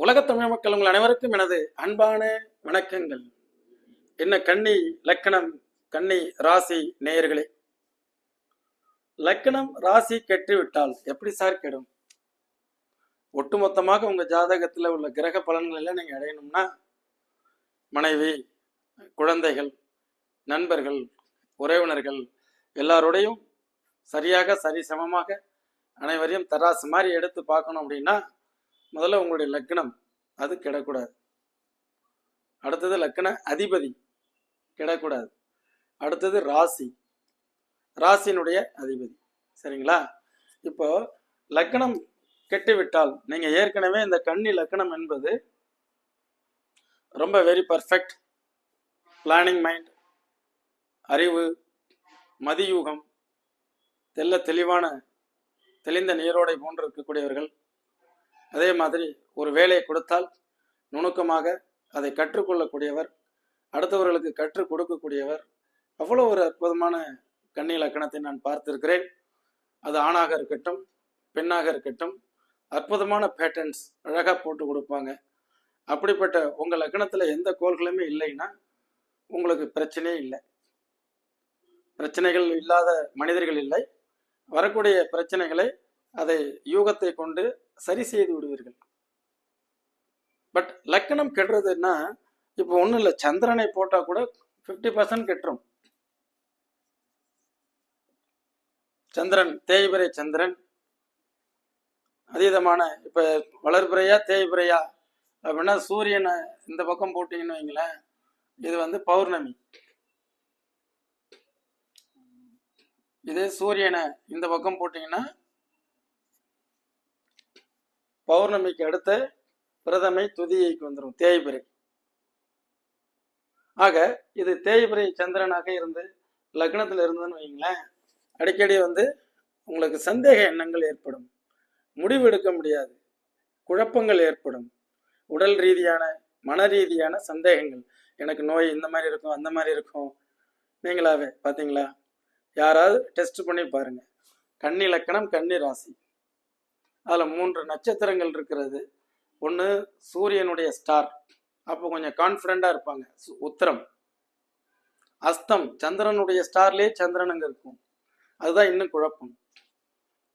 உலகத் தமிழ் மக்கள் உங்கள் அனைவருக்கும் எனது அன்பான வணக்கங்கள். என்ன கண்ணி லக்கணம் கண்ணி ராசி நேயர்களே? லக்கணம் ராசி கெட்டுவிட்டால் எப்படி சார் கெடும்? ஒட்டுமொத்தமாக உங்க ஜாதகத்தில் உள்ள கிரக பலன்கள் எல்லாம் நீங்க அடையணும்னா மனைவி குழந்தைகள் நண்பர்கள் உறவினர்கள் எல்லாரோடையும் சரியாக சரிசமமாக அனைவரையும் தராசு மாதிரி எடுத்து பார்க்கணும் அப்படின்னா முதல்ல உங்களுடைய லக்னம் அது கிடக்கூடாது. அடுத்தது லக்ன அதிபதி கிடக்கூடாது. அடுத்தது ராசி ராசியினுடைய அதிபதி. சரிங்களா? இப்போ லக்னம் கெட்டுவிட்டால் நீங்க ஏற்கனவே இந்த கன்னி லக்னம் என்பது ரொம்ப வெரி பர்ஃபெக்ட் பிளானிங் மைண்ட் அறிவு மதியூகம் தெல்ல தெளிவான தெளிந்த நீரோடை போன்று இருக்கக்கூடியவர்கள் அதே மாதிரி ஒரு வேலையை கொடுத்தால் நுணுக்கமாக அதை கற்றுக்கொள்ளக்கூடியவர் அடுத்தவர்களுக்கு கற்றுக் கொடுக்கக்கூடியவர் அவ்வளோ ஒரு அற்புதமான கன்னி லக்கணத்தை நான் பார்த்திருக்கிறேன். அது ஆணாக இருக்கட்டும் பெண்ணாக இருக்கட்டும் அற்புதமான பேட்டர்ன்ஸ் அழகாக போட்டு கொடுப்பாங்க. அப்படிப்பட்ட உங்கள் லக்கணத்தில் எந்த கோள்களுமே இல்லைன்னா உங்களுக்கு பிரச்சனையே இல்லை. பிரச்சனைகள் இல்லாத மனிதர்கள் இல்லை. வரக்கூடிய பிரச்சனைகளை அதை யூகத்தை கொண்டு சரி செய்து விடுவீர்கள். பட் லக்கணம் கெடுறதுன்னா இப்போ ஒன்றும் இல்லை சந்திரனை போட்டால் கூட ஃபிஃப்டி பர்சன்ட் கெட்டுரும். சந்திரன் தேய்பிரை சந்திரன். அதீதமான இப்போ வளர்பிறையா தேய்பிரையா அப்படின்னா சூரியனை இந்த பக்கம் போட்டிங்கன்னு வைங்களேன் இது வந்து பௌர்ணமி. இதே சூரியனை இந்த பக்கம் போட்டிங்கன்னா பௌர்ணமிக்கு அடுத்த பிரதமை துதியைக்கு வந்துடும் தேய்பிரை. ஆக இது தேய்பிரை சந்திரனாக இருந்து லக்னத்தில் இருந்ததுன்னு வைங்களேன் அடிக்கடி வந்து உங்களுக்கு சந்தேக எண்ணங்கள் ஏற்படும். முடிவு எடுக்க முடியாது. குழப்பங்கள் ஏற்படும். உடல் ரீதியான மன ரீதியான சந்தேகங்கள். எனக்கு நோய் இந்த மாதிரி இருக்கும் அந்த மாதிரி இருக்கும். நீங்களாவே பார்த்தீங்களா யாராவது டெஸ்ட் பண்ணி பாருங்க. கன்னி லக்கணம் கன்னி ராசி. அதில் மூன்று நட்சத்திரங்கள் இருக்கிறது. ஒன்று சூரியனுடைய ஸ்டார் அப்போ கொஞ்சம் கான்ஃபிடண்டாக இருப்பாங்க. சு- உத்திரம். அஸ்தம் சந்திரனுடைய ஸ்டார்லேயே சந்திரன் அங்கே இருக்கும். அதுதான் இன்னும் குழப்பம்.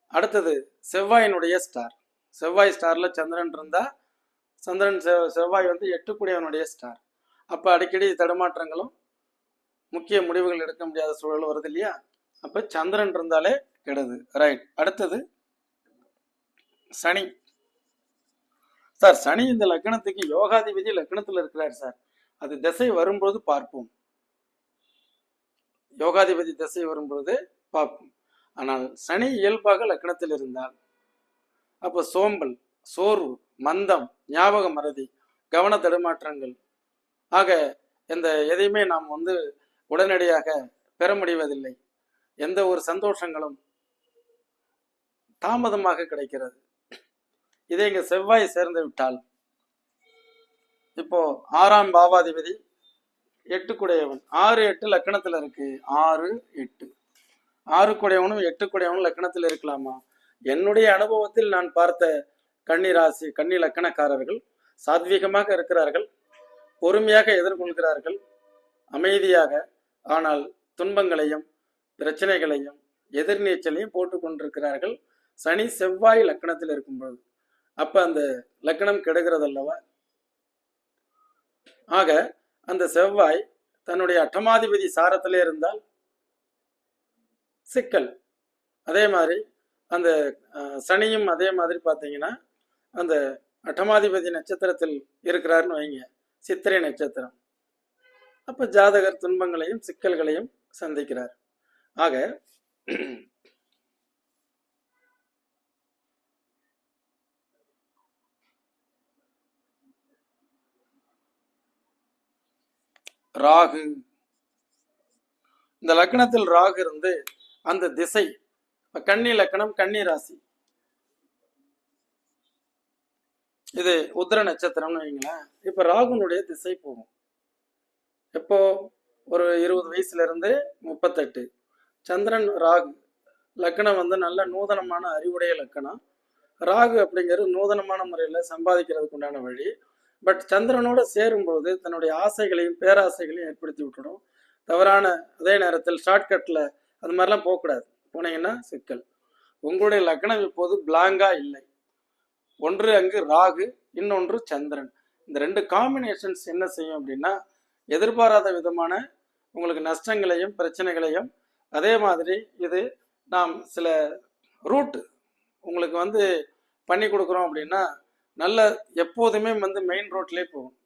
அடுத்தது செவ்வாயினுடைய ஸ்டார் செவ்வாய் ஸ்டாரில் சந்திரன் இருந்தால் சந்திரன் செவ் செவ்வாய் வந்து எட்டுக்குடியவனுடைய ஸ்டார் அப்போ அடிக்கடி தடுமாற்றங்களும் முக்கிய முடிவுகள் எடுக்க முடியாத சூழல் வருது இல்லையா? அப்போ சந்திரன் இருந்தாலே கெடுது. ரைட் அடுத்தது சனி. சார் சனி இந்த லக்னத்துக்கு யோகாதிபதி லக்னத்தில் இருக்கிறார் சார். அது திசை வரும்போது பார்ப்போம். யோகாதிபதி திசை வரும்போது பார்ப்போம். ஆனால் சனி இயல்பாக லக்னத்தில் இருந்தால் அப்போ சோம்பல் சோர்வு மந்தம் ஞாபக மறதி கவன தடுமாற்றங்கள் ஆக இந்த எதையுமே நாம் வந்து உடனடியாக பெற முடிவதில்லை. எந்த ஒரு சந்தோஷங்களும் தாமதமாக கிடைக்கிறது. இதே இங்கே செவ்வாய் சேர்ந்து விட்டால் இப்போ ஆறாம் பாவாதிபதி எட்டு குடையவன் ஆறு எட்டு லக்கணத்தில் இருக்கு. ஆறு எட்டு. ஆறு குடையவனும் எட்டு குடையவனும் லக்கணத்தில் இருக்கலாமா? என்னுடைய அனுபவத்தில் நான் பார்த்த கன்னி ராசி கன்னி லக்கணக்காரர்கள் சாத்வீகமாக இருக்கிறார்கள் பொறுமையாக எதிர்கொள்கிறார்கள் அமைதியாக ஆனால் துன்பங்களையும் பிரச்சனைகளையும் எதிர்நீச்சலையும் போட்டு கொண்டிருக்கிறார்கள் சனி செவ்வாய் லக்கணத்தில் இருக்கும் பொழுது அப்ப அந்த லக்கணம் கெடுகிறது அல்லவா ஆக அந்த செவ்வாய் தன்னுடைய அட்டமாதிபதி சாரத்திலே இருந்தால் சிக்கல். அதே மாதிரி அந்த சனியும் அதே மாதிரி பார்த்தீங்கன்னா அந்த அட்டமாதிபதி நட்சத்திரத்தில் இருக்கிறாருன்னு வைங்க. சித்திரை நட்சத்திரம். அப்ப ஜாதகர் துன்பங்களையும் சிக்கல்களையும் சந்திக்கிறார். ஆக ராகு. இந்த லக்னத்தில் ராகு இருந்து அந்த திசை கன்னி லக்னம் கன்னி ராசி. இது உத்திர நட்சத்திரம்னு வைங்களேன் இப்ப ராகுனுடைய திசை போகும். எப்போ? ஒரு இருபது வயசுல இருந்து முப்பத்தெட்டு. சந்திரன் ராகு. லக்னம் வந்து நல்ல நூதனமான அறிவுடைய லக்கணம் ராகு அப்படிங்கிறது நூதனமான முறையில் சம்பாதிக்கிறதுக்கு உண்டான வழி. பட் சந்திரனோட சேரும்போது தன்னுடைய ஆசைகளையும் பேராசைகளையும் ஏற்படுத்தி விட்டுடும். தவறான அதே நேரத்தில் ஷார்ட்கட்டில் அது மாதிரிலாம் போகக்கூடாது. போனீங்கன்னா சிக்கல். உங்களுடைய லக்னம் இப்போது பிளாங்கா இல்லை. ஒன்று அங்கு ராகு இன்னொன்று சந்திரன். இந்த ரெண்டு காம்பினேஷன்ஸ் என்ன செய்யும் அப்படின்னா எதிர்பாராத விதமான உங்களுக்கு நஷ்டங்களையும் பிரச்சனைகளையும் அதே மாதிரி இது நாம் சில ரூட் உங்களுக்கு வந்து பண்ணி கொடுக்குறோம் அப்படின்னா நல்ல எப்போதுமே வந்து மெயின் ரோட்லேயே போகணும்.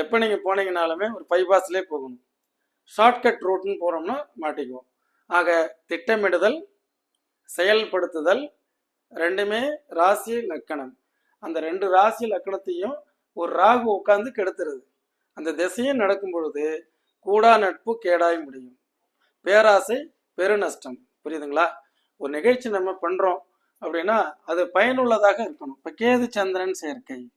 எப்போ நீங்கள் போனீங்கனாலுமே ஒரு பைபாஸ்லேயே போகணும். ஷார்ட்கட் ரூட்னு போகிறோம்னா மாட்டிக்குவோம். ஆக திட்டமிடுதல் செயல்படுத்துதல் ரெண்டுமே ராசி லக்கணம். அந்த ரெண்டு ராசி லக்கணத்தையும் ஒரு ராகு உட்காந்து கெடுத்துருது. அந்த திசையும் நடக்கும் பொழுது கூடா நட்பு கேடாய் முடியும். பேராசை பெருநஷ்டம். புரியுதுங்களா? ஒரு நிகழ்ச்சி நம்ம பண்ணுறோம் அப்படின்னா அது பயனுள்ளதாக இருக்கணும். இப்ப கேது சந்திரன் சேர்க்கை.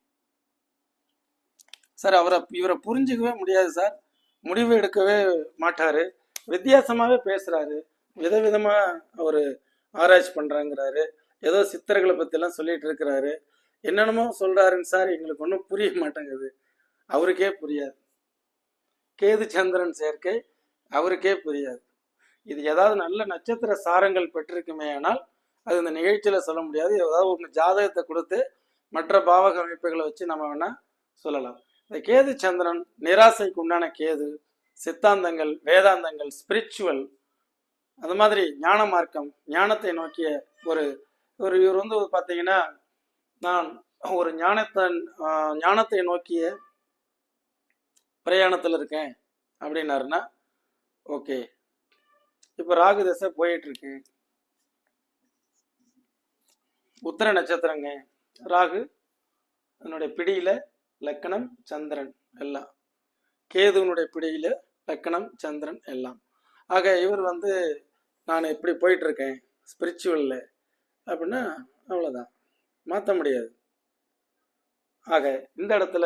சார் அவரை இவரை புரிஞ்சுக்கவே முடியாது சார். முடிவு எடுக்கவே மாட்டாரு. வித்தியாசமாவே பேசுறாரு. விதவிதமா அவரு ஆராய்ச்சி பண்றாங்கிறாரு. ஏதோ சித்தர்களை பத்தி எல்லாம் சொல்லிட்டு இருக்கிறாரு. என்னென்னமோ சொல்றாருங்க சார். எங்களுக்கு ஒன்றும் புரிய மாட்டேங்குது. அவருக்கே புரியாது. கேது சந்திரன் சேர்க்கை அவருக்கே புரியாது. இது ஏதாவது நல்ல நட்சத்திர சாரங்கள் பெற்றிருக்குமே ஆனால் அது இந்த நிகழ்ச்சியில் சொல்ல முடியாது. ஏதாவது ஒரு ஜாதகத்தை கொடுத்து மற்ற பாவக அமைப்புகளை வச்சு நம்ம வேணா சொல்லலாம். இந்த கேது சந்திரன் நிராசைக்கு உண்டான கேது சித்தாந்தங்கள் வேதாந்தங்கள் ஸ்பிரிச்சுவல் அந்த மாதிரி ஞான மார்க்கம் ஞானத்தை நோக்கிய ஒரு ஒரு இவர் வந்து பார்த்தீங்கன்னா நான் ஒரு ஞானத்தை ஞானத்தை நோக்கிய பிரயாணத்தில் இருக்கேன் அப்படின்னாருன்னா ஓகே இப்போ ராகு தசை போயிட்டு உத்தர நட்சத்திரங்க. ராகு அதனுடைய பிடியில லக்கணம் சந்திரன் எல்லாம். கேதுவனுடைய பிடியில லக்கணம் சந்திரன் எல்லாம். ஆக இவர் வந்து நான் இப்படி போயிட்டு இருக்கேன் ஸ்பிரிச்சுவல்ல அப்படின்னா அவ்வளோதான் மாற்ற முடியாது. ஆக இந்த இடத்துல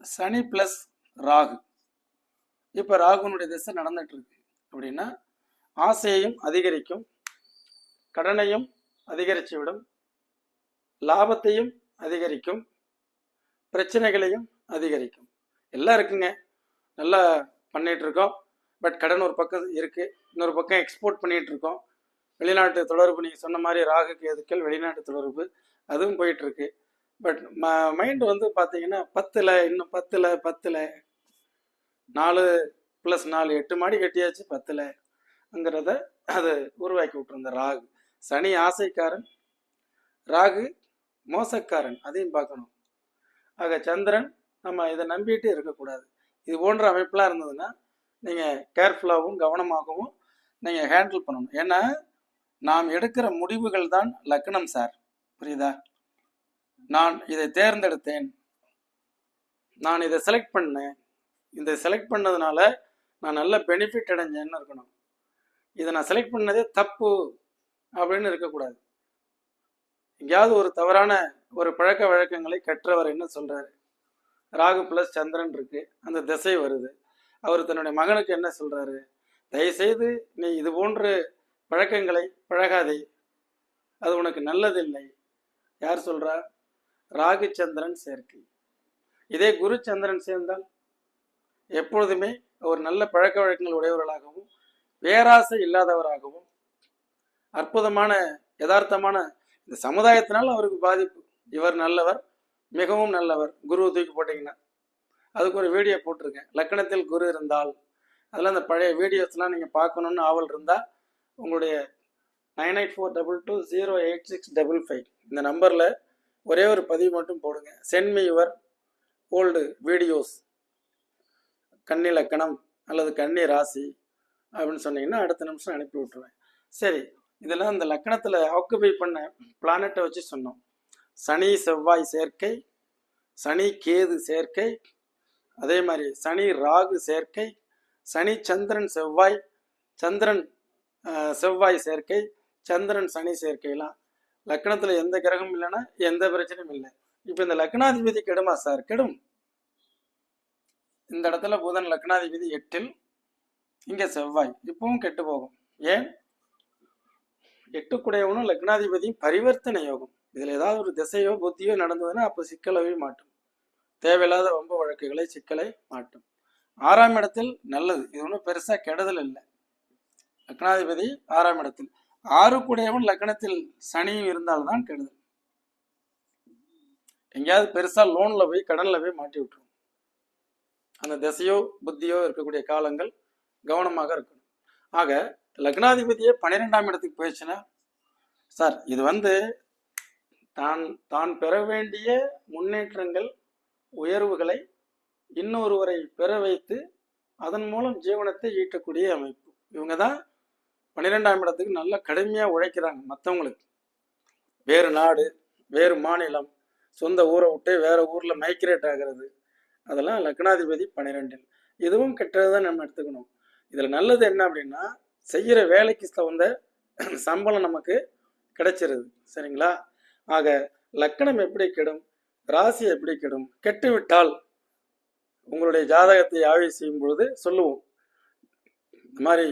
சனி பிளஸ் ராகு. இப்போ ராகுனுடைய திசை நடந்துட்டு இருக்கு. அப்படின்னா ஆசையையும் அதிகரிக்கும் கடனையும் அதிகரித்து விடும் லாபத்தையும் அதிகரிக்கும் பிரச்சனைகளையும் அதிகரிக்கும். எல்லாம் இருக்குங்க. நல்லா பண்ணிகிட்டு இருக்கோம் பட் கடன் ஒரு பக்கம் இருக்குது இன்னொரு பக்கம் எக்ஸ்போர்ட் பண்ணிகிட்டு இருக்கோம் வெளிநாட்டு தொடர்பு நீங்கள் சொன்ன மாதிரி ராகு கேதுக்கள் வெளிநாட்டு தொடர்பு அதுவும் போயிட்டுருக்கு. பட் ம மைண்டு வந்து பார்த்தீங்கன்னா பத்தில் இன்னும் பத்தில் பத்தில் நாலு ப்ளஸ் நாலு எட்டு மாடி கட்டியாச்சு பத்தலைங்கிறத அது உருவாக்கி விட்டுருந்த ராகு. சனி ஆசைக்காரன் ராகு மோசக்காரன் அதையும் பார்க்கணும். ஆக சந்திரன் நம்ம இதை நம்பிட்டு இருக்கக்கூடாது. இது போன்ற அமைப்பெலாம் இருந்ததுன்னா நீங்கள் கேர்ஃபுல்லாகவும் கவனமாகவும் நீங்கள் ஹேண்டில் பண்ணணும். ஏன்னா நாம் எடுக்கிற முடிவுகள் தான் லக்னம் சார் புரியுதா? நான் இதை தேர்ந்தெடுத்தேன். நான் இதை செலக்ட் பண்ணேன். இதை செலக்ட் பண்ணதுனால நான் நல்ல பெனிஃபிட் அடைஞ்சேன்னு இருக்கணும். இதை நான் செலக்ட் பண்ணதே தப்பு அப்படின்னு இருக்கக்கூடாது. எங்கேயாவது ஒரு தவறான ஒரு பழக்க வழக்கங்களை கற்றவர் என்ன சொல்கிறாரு ராகு பிளஸ் சந்திரன் இருக்கு அந்த திசை வருது. அவர் தன்னுடைய மகனுக்கு என்ன சொல்கிறாரு தயவுசெய்து நீ இது போன்ற பழக்கங்களை பழகாதே. அது உனக்கு நல்லதில்லை. யார் சொல்கிறா ராகு சந்திரன் சேர்க்கை. இதே குரு சந்திரன் சேர்ந்தால் எப்பொழுதுமே ஒரு நல்ல பழக்க வழக்கங்கள் உடையவர்களாகவும் பேராசை இல்லாதவராகவும் அற்புதமான யதார்த்தமான இந்த சமுதாயத்தினால் அவருக்கு பாதிப்பு. இவர் நல்லவர் மிகவும் நல்லவர். குரு தூக்கி போட்டிங்கன்னா அதுக்கு ஒரு வீடியோ போட்டிருக்கேன். லக்கணத்தில் குரு இருந்தால் அதெல்லாம் அந்த பழைய வீடியோஸ்லாம் நீங்கள் பார்க்கணுன்னு ஆவல் இருந்தால் உங்களுடைய nine eight four double two zero eight six double five இந்த நம்பரில் ஒரே ஒரு பதிவு மட்டும் போடுங்க. Send me your old videos கண்ணிலக்கணம் அல்லது கண்ணி ராசி அப்படின்னு சொன்னீங்கன்னா அடுத்த நிமிஷம் அனுப்பி விட்ருவேன் சரி இதெல்லாம் இந்த லக்கணத்தில் ஆக்குபை பண்ண பிளானட்டை வச்சு சொன்னோம். சனி செவ்வாய் சேர்க்கை சனி கேது சேர்க்கை அதே மாதிரி சனி ராகு சேர்க்கை சனி சந்திரன் செவ்வாய் சந்திரன் செவ்வாய் சேர்க்கை சந்திரன் சனி சேர்க்கைலாம் லக்னத்தில் எந்த கிரகம் இல்லைன்னா எந்த பிரச்சனையும் இல்லை. இப்போ இந்த லக்னாதிபதி கெடுமா சார் கெடும். இந்த இடத்துல புதன் லக்னாதிபதி எட்டில் இங்கே செவ்வாய். இப்பவும் கெட்டு போகும். ஏன்? எட்டுக்குடையவனும் லக்னாதிபதியும் பரிவர்த்தனை யோகம். இதில் ஏதாவது ஒரு திசையோ புத்தியோ நடந்ததுன்னா அப்போ சிக்கலவே மாட்டும். தேவையில்லாத வம்பு வழக்குகளை சிக்கலை மாட்டும். ஆறாம் இடத்தில் நல்லது. இது ஒன்றும் பெருசாக கெடுதல் இல்லை. லக்னாதிபதி ஆறாம் இடத்தில். ஆறுக்குடையவன் லக்னத்தில் சனியும் இருந்தால்தான் கெடுதல். எங்கேயாவது பெருசாக லோனில் போய் கடனில் போய் மாட்டி விட்டுரும் அந்த திசையோ புத்தியோ இருக்கக்கூடிய காலங்கள் கவனமாக இருக்கணும். ஆக லக்னாதிபதியே பன்னிரெண்டாம் இடத்துக்கு போயிடுச்சுன்னா சார் இது வந்து தான் தான் பெற வேண்டிய முன்னேற்றங்கள் உயர்வுகளை இன்னொருவரை பெற வைத்து அதன் மூலம் ஜீவனத்தை ஈட்டக்கூடிய அமைப்பு. இவங்க தான் பன்னிரெண்டாம் இடத்துக்கு நல்லா கடுமையாக உழைக்கிறாங்க மற்றவங்களுக்கு வேறு நாடு வேறு மாநிலம் சொந்த ஊரை விட்டு வேற ஊரில் மைக்ரேட் ஆகிறது அதெல்லாம் லக்னாதிபதி பன்னிரெண்டில். இதுவும் கெட்டது தான் நம்ம எடுத்துக்கணும். இதில் நல்லது என்ன அப்படின்னா செய்கிற வேலைக்கு தகுந்த சம்பளம் நமக்கு கிடைச்சிருது. சரிங்களா? ஆக லக்கணம் எப்படி கெடும்? ராசி எப்படி கெடும்? கெட்டுவிட்டால் உங்களுடைய ஜாதகத்தை ஆய்வு செய்யும் பொழுது சொல்லுவோம். இந்த மாதிரி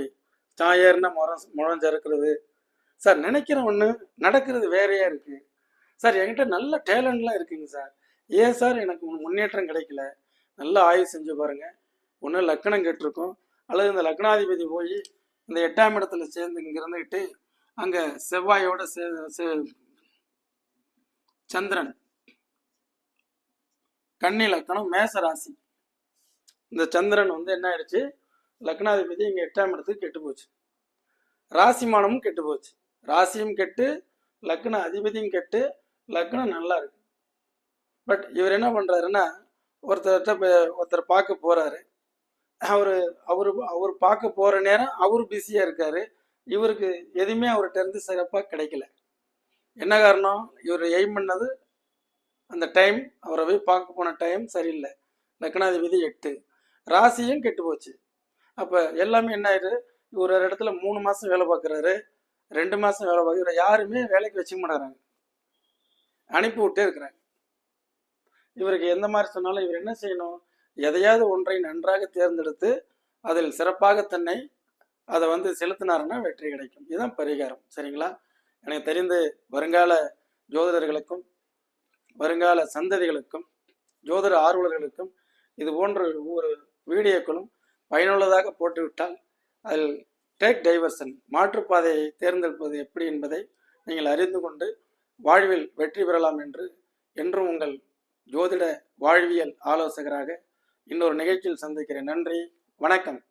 சாயர்னா முறம் முழஞ்சிருக்கிறது சார் நினைக்கிற ஒன்று நடக்கிறது வேறையா இருக்கு. சார் என்கிட்ட நல்ல டேலண்ட்லாம் இருக்குங்க சார். ஏன் சார் எனக்கு முன்னேற்றம் கிடைக்கல? நல்லா ஆய்வு செஞ்சு பாருங்க. ஒன்று லக்கணம் கெட்டிருக்கும். அல்லது இந்த லக்னாதிபதி போய் இந்த எட்டாம் இடத்துல சேர்ந்து இங்கே இருந்துக்கிட்டு அங்கே செவ்வாயோட சே சே- சந்திரன் கன்னி லக்கணம் மேச ராசி. இந்த சந்திரன் வந்து என்ன ஆயிடுச்சு? லக்னாதிபதி இங்கே எட்டாம் இடத்துக்கு கெட்டு போச்சு. ராசிமானமும் கெட்டு போச்சு. ராசியும் கெட்டு லக்ன அதிபதியும் கெட்டு லக்னம் நல்லா இருக்கு. பட் இவர் என்ன பண்றாருன்னா ஒருத்தர்கிட்ட ஒருத்தர் பார்க்க போறாரு. அவர் அவரு அவர் பார்க்க போற நேரம் அவர் பிஸியா இருக்காரு. இவருக்கு எதுவுமே அவர்கிட்ட இருந்து சிறப்பா கிடைக்கல. என்ன காரணம்? இவர் எய்ம் பண்ணது அந்த டைம் அவரை போய் பார்க்க போன டைம் சரியில்லை. லக்னாதிபதி எட்டு. ராசியும் கெட்டு போச்சு. அப்போ எல்லாமே என்ன ஆயிடுது? இவர் ஒரு இடத்துல மூணு மாதம் வேலை பார்க்குறாரு. ரெண்டு மாதம் வேலை பார்க்க இவரை யாருமே வேலைக்கு வச்சுக்க மாட்டாங்க அனுப்பி விட்டே இருக்கிறாங்க. இவருக்கு எந்த மாதிரி சொன்னாலும் இவர் என்ன செய்யணும்? எதையாவது ஒன்றை நன்றாக தேர்ந்தெடுத்து அதில் சிறப்பாக தன்னை அதை வந்து செலுத்தினாருன்னா வெற்றி கிடைக்கும். இதுதான் பரிகாரம். சரிங்களா? எனக்கு தெரிந்து வருங்கால ஜோதிடர்களுக்கும் வருங்கால சந்ததிகளுக்கும் ஜோதிட ஆர்வலர்களுக்கும் இது போன்ற ஒவ்வொரு வீடியோக்களும் பயனுள்ளதாக போட்டுவிட்டால் அதில் டேக் டைவர்சன் மாற்றுப்பாதையை தேர்ந்தெடுப்பது எப்படி என்பதை நீங்கள் அறிந்து கொண்டு வாழ்வில் வெற்றி பெறலாம் என்று என்றும் உங்கள் ஜோதிட வாழ்வியல் ஆலோசகராக இன்னொரு நிகழ்ச்சியில் சந்திக்கிறேன். நன்றி வணக்கம்.